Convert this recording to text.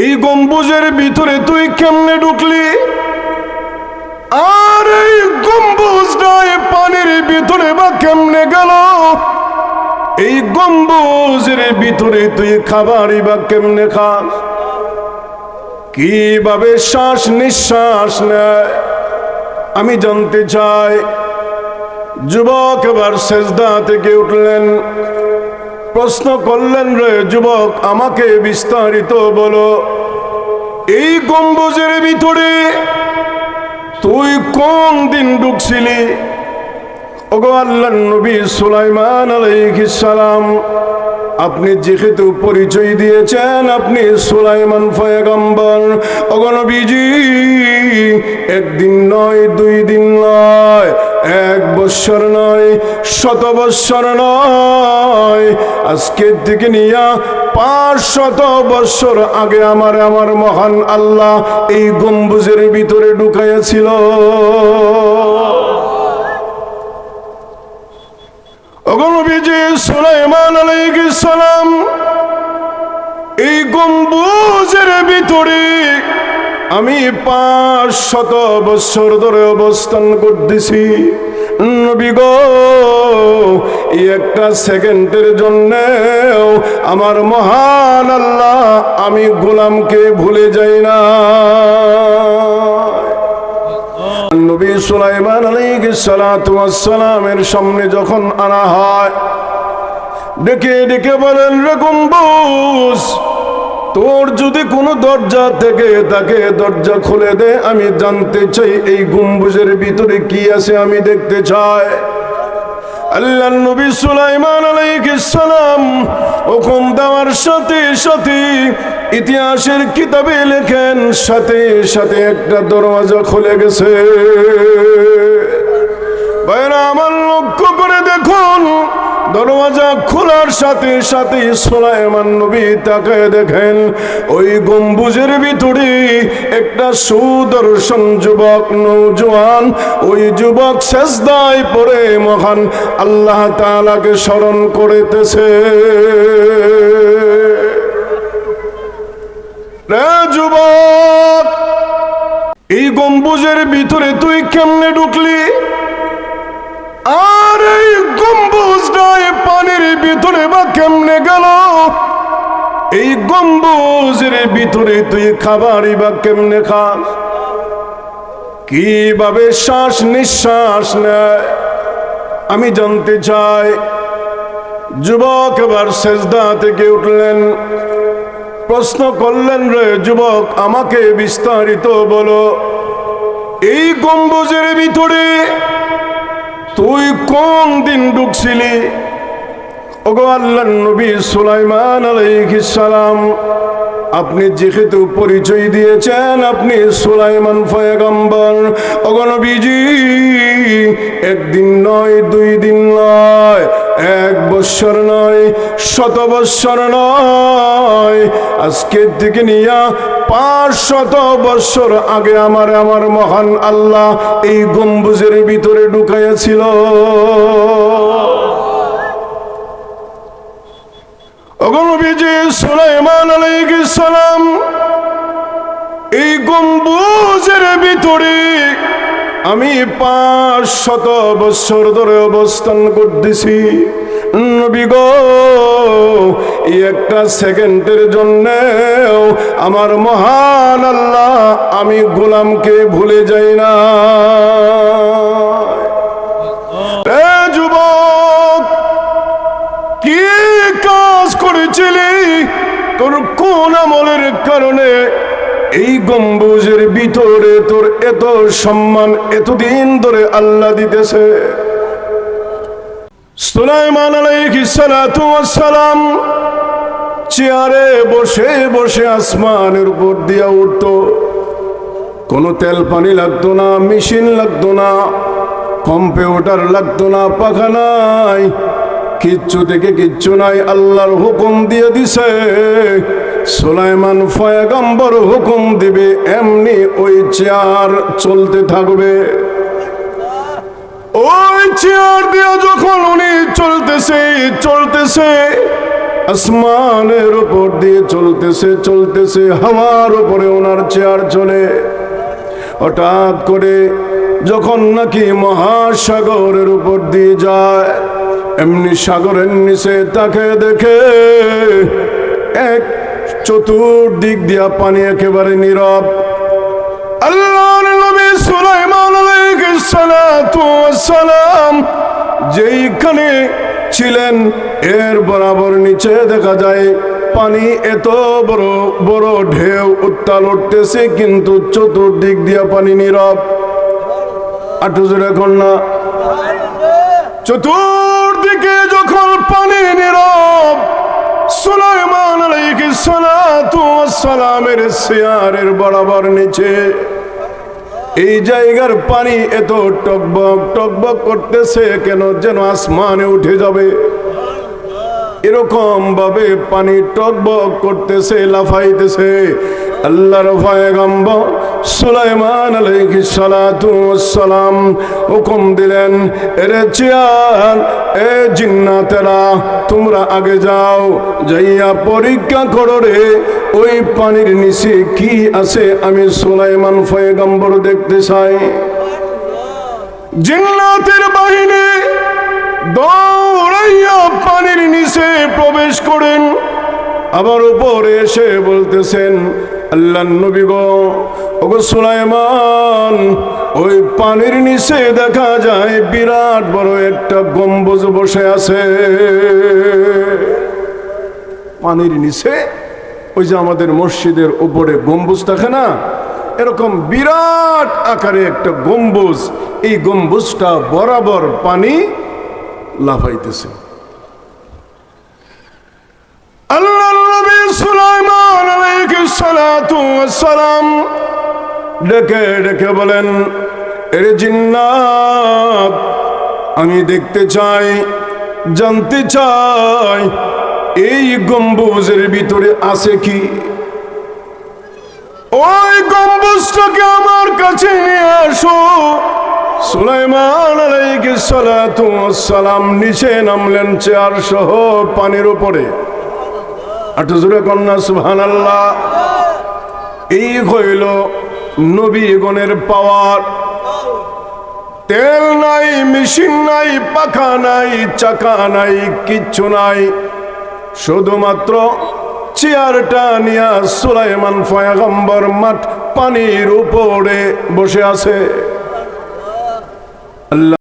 এই গম্বুজের ভিতরে তুই কেমনে ঢুকলি? আর এই গম্বুজটা এই পানির ভিতরে বা কেমনে গেল? এই গম্বুজের ভিতরে তুই খাবারই বা কেমনে খাস? কীভাবে শ্বাস নিঃশ্বাস নেয়? আমি জানতে চাই। যুবক এবার সেজদা থেকে উঠলেন। প্রশ্ন করলেন রে যুবক, আমাকে বিস্তারিত বলো। এই গম্বুজের ভিতরে তুই কোন দিন ঢুকছিলি ওগো আল্লাহ নবী সুলাইমান সালাম, আপনি যেহেতু পরিচয় দিয়েছেন, আপনি সুলাইমান পয়গম্বর। ওগো একদিন নয়, দুই দিন নয় এক বৎসর নয়, শত বৎসর নয়। আজকের দিকে নিয়া পাঁচ শত বৎসর আগে আমার আমার মহান আল্লাহ এই গম্বুজের ভিতরে ঢুকাইয়াছিল। সালাম, এই গম্বুজের ভিতরে আমি পাঁচ শত বছর ধরে অবস্থান করতেছি। গো একটা সেকেন্ডের জন্য আমার মহান আল্লাহ, আমি গোলামকে ভুলে যাই না। নবী সুলাইমান সালামের সামনে যখন আনা হয়, ডেকে ডেকে বলেন, রে গম্বুজ তোর যদি কোনো দরজা থেকে তাকে দরজা খুলে দে, আমি জানতে চাই এই গম্বুজের ভিতরে কি আছে, আমি দেখতে চাই। সাথে ইতিহাসের কিতাবে লেখেন, সাথে একটা দরওয়াজা খুলে গেছে। আমার লক্ষ্য করে দেখুন দরওয়াজা খোলার সাথে সাথে সোলাইমান নবী তাকে দেখেন, ওই গম্বুজের ভিতরে একটা সুদর্শন যুবক নৌজওয়ান ওই যুবক শেষদায় পরে মহান আল্লাহ তাআলাকে স্মরণ করিতেছে। রে যুবক, এই গম্বুজের ভিতরে তুই কেমনে ঢুকলি? গম্বুজের ভিতরে তুই খাবারই বা কেমনে খাস কীভাবে শ্বাস নিঃশ্বাস নেয়? আমি জানতে চাই, যুবক এবার সেজদা থেকে উঠলেন। প্রশ্ন করলেন রে যুবক, আমাকে বিস্তারিত বলো। এই গম্বুজের ভিতরে তুই কোন দিন ঢুকছিলি আল্লাহ নবী সুলাইমান আপনি যেহেতু পরিচয় দিয়েছেন, আপনি সুলাইমান পয়গম্বর। ওগো নবীজি, একদিন নয়, দুই দিন নয়, এক বৎসর নয়, শত বৎসর নয়। আজকের থেকে নিয়া পাঁচ শত বৎসর আগে আমার আমার মহান আল্লাহ এই গম্বুজের ভিতরে ঢুকাইয়াছিল। অগণবিজি সুলাইমান আলাইহিস সালাম, এই গম্বুজের ভিতরে আমি পাঁচ শত বছর ধরে অবস্থান করতেছি। গো, এই একটা সেকেন্ডের জন্য আমার মহান আল্লাহ আমি গোলামকে ভুলে যাই না। যুবক, কি করেছিলি? তোর কোন আমলের কারণে এই গম্বুজের ভিতরে তোর এত সম্মান এতদিন ধরে আল্লাহ দিতেছে? চেয়ারে বসে বসে আসমানের উপর দিয়া উঠতো। কোনো তেল পানি লাগতো না, মেশিন লাগতো না কম্পিউটার লাগতো না, পাখা নাই। কিচ্ছু থেকে কিচ্ছু নাই, আল্লাহর হুকুম দিয়ে দিছে। সুলাইমান ফয়াগম্বর হুকুম দিবে, এমনি ওই চেয়ার চলতে থাকবে। ওই চেয়ার দিয়ে যখন উনি চলতেছে চলতেছে, আসমানের উপর দিয়ে চলতেছে চলতেছে, হাওয়ার উপরে ওনার চেয়ার চলে। হঠাৎ করে যখন নাকি মহাসাগরের উপর দিয়ে যায় এমনি সাগরের নিচে তাকে দেখে এক চতুর্দিক দিয়া পানি একেবারে নীরব। যেইখানে ছিলেন, এর বরাবর নিচে দেখা যায়, পানি এত বড় বড় ঢেউ উত্তাল উঠতেছে, কিন্তু চতুর্দিক দিয়া পানি নীরব। আটু জোরে কন্যা চতুর্দিকে যখন পানি নীরব, সুলাইমান আলাইহিস সালাতু সালামের সিয়ারের বরাবর নিচে, এই জায়গার পানি এত টকবক টকবক করতেছে কেন যেন আসমানে উঠে যাবে? এরকম ভাবে পানি টকবক করতেছে, লাফাইতেছে। আল্লাহর পয়গম্বর সুলাইমান ওয়াস সালাম হুকুম দিলেন, এরে চিয়ান এ জিন্নাতেরা, তোমরা আগে যাও, যাইয়া পরীক্ষা করো রে, ওই পানির নিচে কি আছে আমি সুলাইমান পয়গম্বর দেখতে চাই। জিন্নাতের বাহিনী দৌড়াইয়া পানির নিচে প্রবেশ করেন। আবার উপরে এসে বলতেছেন আল্লাহ নবী গো ওগো সুলাইমান, ওই পানির নিচে দেখা যায় বিরাট বড় একটা গম্বুজ বসে আছে। পানির নিচে, ওই যে আমাদের মসজিদের উপরে গম্বুজ থাকে না, এরকম বিরাট আকারে একটা গম্বুজ, এই গম্বুজটা বরাবর পানি লাফাইতেছে। আল্লাহ নবী সুলাইমান আলাইহিস সালাতু ওয়াস সালাম ডেকে ডেকে বলেন, এর জিন্নাত, আমি দেখতে চাই, জানতে চাই, এই গম্বুজের ভিতরে আছে কি? ওই গম্বুজটাকে আমার কাছে নিয়ে আসো। সুলাইমান ওয়াস সালাম নিচে নামলেন চেয়ার সহ পানির উপরে। আটু জোরে কন্যা, সুবহানাল্লাহ। এই হইল নবীগণের পাওয়ার। তেল নাই, মেশিন নাই, পাখা নাই, চাকা নাই, কিচ্ছু নাই। শুধুমাত্র চেয়ারটা নিয়া সুলাইমান ফয়াগম্বর মাঠ পানির উপরে বসে আছে।